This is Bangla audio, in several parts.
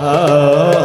দিন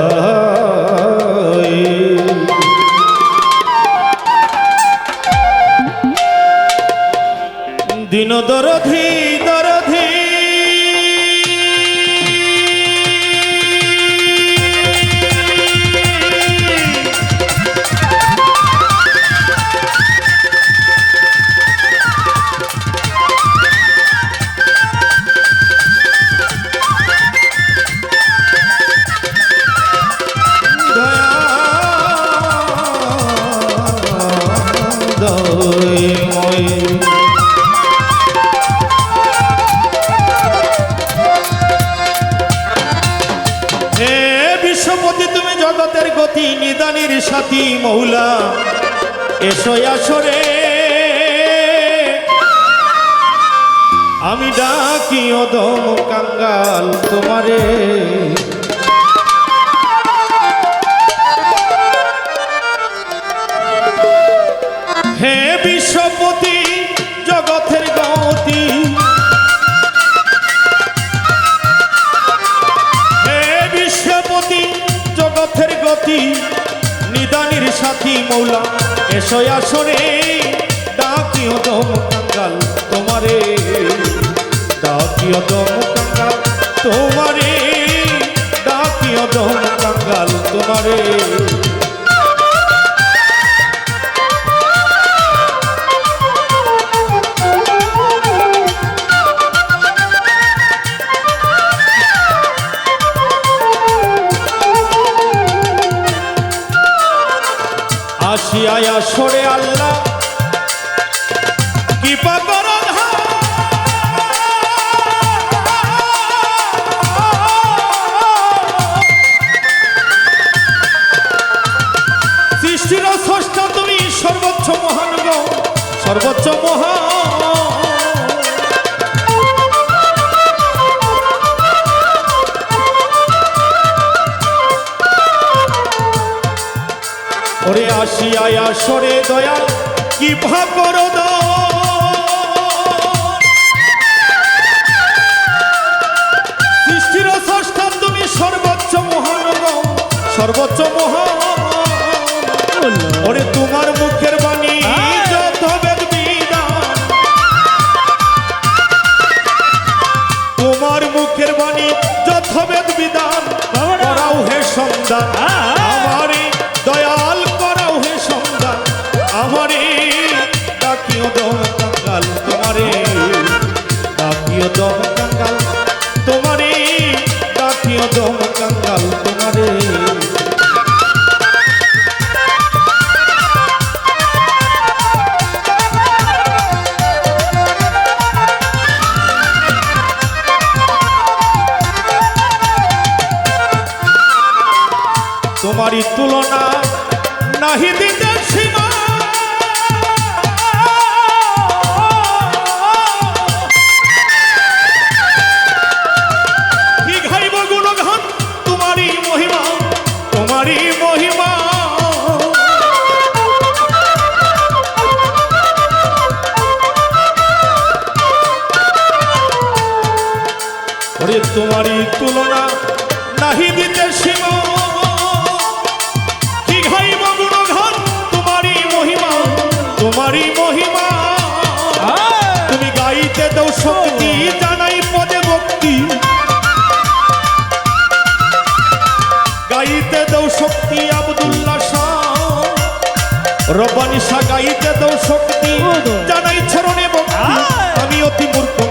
হে বিশ্বপতি, তুমি জগতের গতি, নিদানির সাথী, মৌলা। এসো আসরে আমি ডাকি অদম কাঙ্গাল তোমারে। গতি নিদানির সাথী মৌলা, এসো আসরে ডাকিও দম কাঙ্গাল তোমারে। ডাকিও দম কাঙ্গাল তোমারে, ডাকিও দম কাঙ্গাল তোমারে। আসিয়ায় আসরে আল্লাহ। কৃপা কর সৃষ্টির ষষ্ঠ তুমি সর্বোচ্চ মহান সর্বোচ্চ মহান। আসিয়ায় আসরে দয়াল কি ভাগ করো সৃষ্টির ষষ্ঠা তুমি সর্বোচ্চ মহান সর্বোচ্চ মহান। ওরে তোমার মুখের বাণী যত তোমার মুখের বাণী যত বেদ বিধান করাও হে সন্ধান ডাকিও দম কাঙ্গাল তোমারে। ডাকিও দম কাঙ্গাল তোমারে। ডাকিও দম ওরে তোমারই তুলনা নাহি দিতে সীমা কি গাইব গুণগান তোমারই মহিমা তোমারই মহিমা। তুমি গাইতে দাও শক্তি জানাই পদে ভক্তি। গাইতে দাও শক্তি আব্দুল্লাহ শাহ। রব্বানি শাহ গাইতে দাও শক্তি জানাই চরণে ভক্তি। আমি অতি মূর্খমতি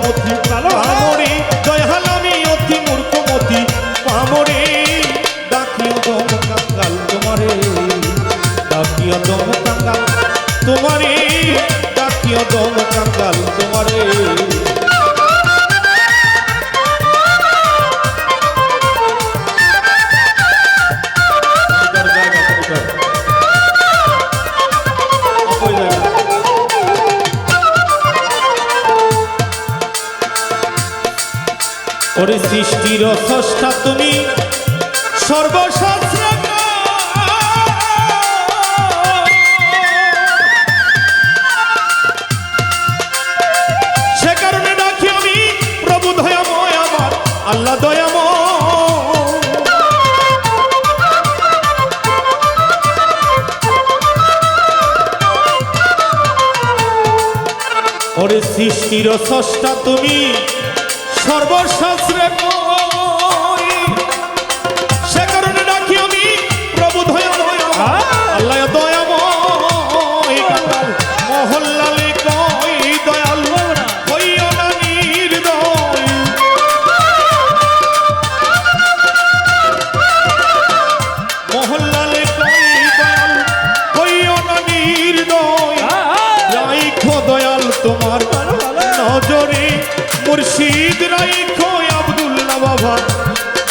ওরে সৃষ্টির স্রষ্টা তুমি। সর্বশাস্ত্র সে কারণে আমি সৃষ্টির স্রষ্টা তুমি। সর্বশাস্ত্রে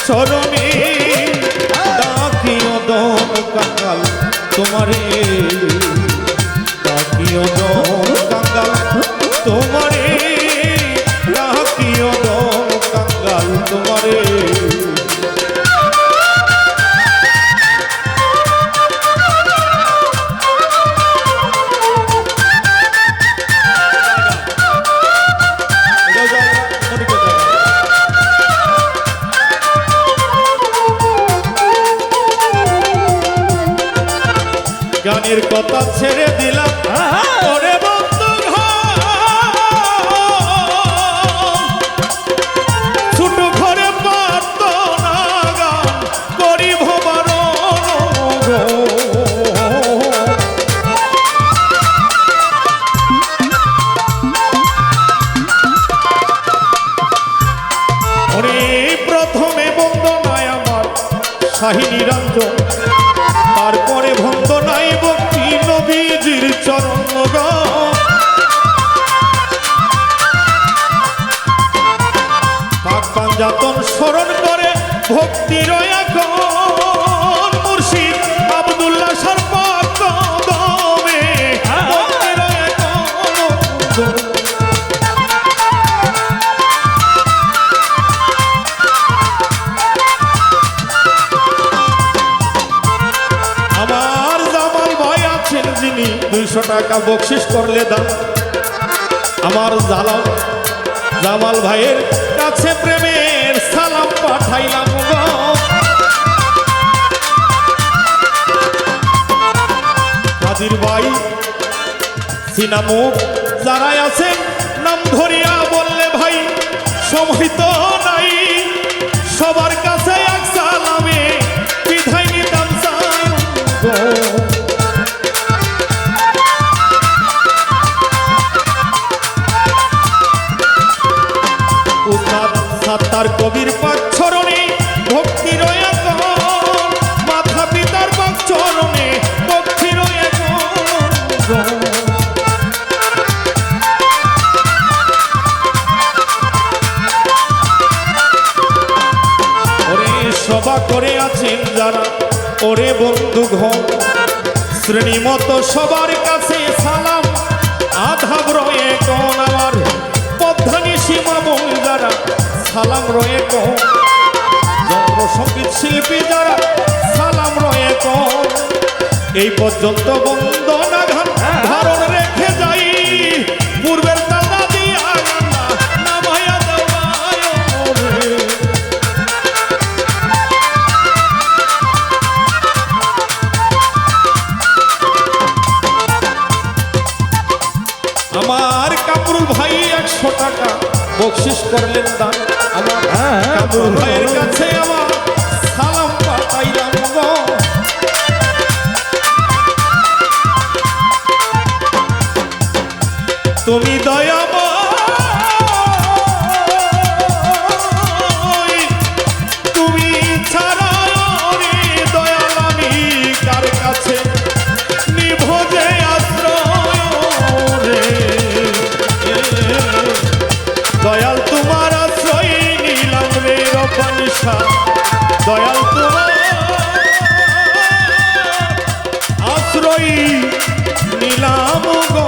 চরণে ডাকিও দম কাকাল তোমারে শাহিনী নিরঞ্জন তারপরে বন্দনাই ভক্তি নবীজির চরণ পাক পাঞ্জাতন স্মরণ করে ভক্তির এখন আমার জামাল ভাই আছেন যিনি, দুইশো টাকা বকশিস করলে দাম আমার জালাম জামাল ভাইয়ের কাছে প্রেমের সালাম পাঠাইলাম। কাদির ভাই, সিনামুখ যারাই আছেন, নাম ধরিয়া বললে ভাই সময় তো সাত্তার কবির পাক চরণে ভক্তির এখন মাথা পিতার পাক চরণে ভক্তির ওরে সভা করে আছেন যারা, ওরে বন্ধু ঘর শ্রেণি মতো সবার কাছে সালাম, আধাব রয়ে কোন আমার। সালাম রয়ে যন্ত্র সংগীত শিল্পী যারা সালাম রয়ে এই পর্যন্ত বন্দনা গান ধারণ রেখে যাই। পূর্বের দাদা দিয়া নামায়া দেওয়ায় রে। আমার কামরুল ভাই একশো টাকা। বকশিস করলেন দান আমার কামরুল ভাইয়ের কাছে আমার। সালাম পাঠাইলাম গো। তুমি দয়াময় দয়াল তোমার আশ্রয় নিলাম রে রপন দয়াল তোমার আশ্রয় নিলাম গো।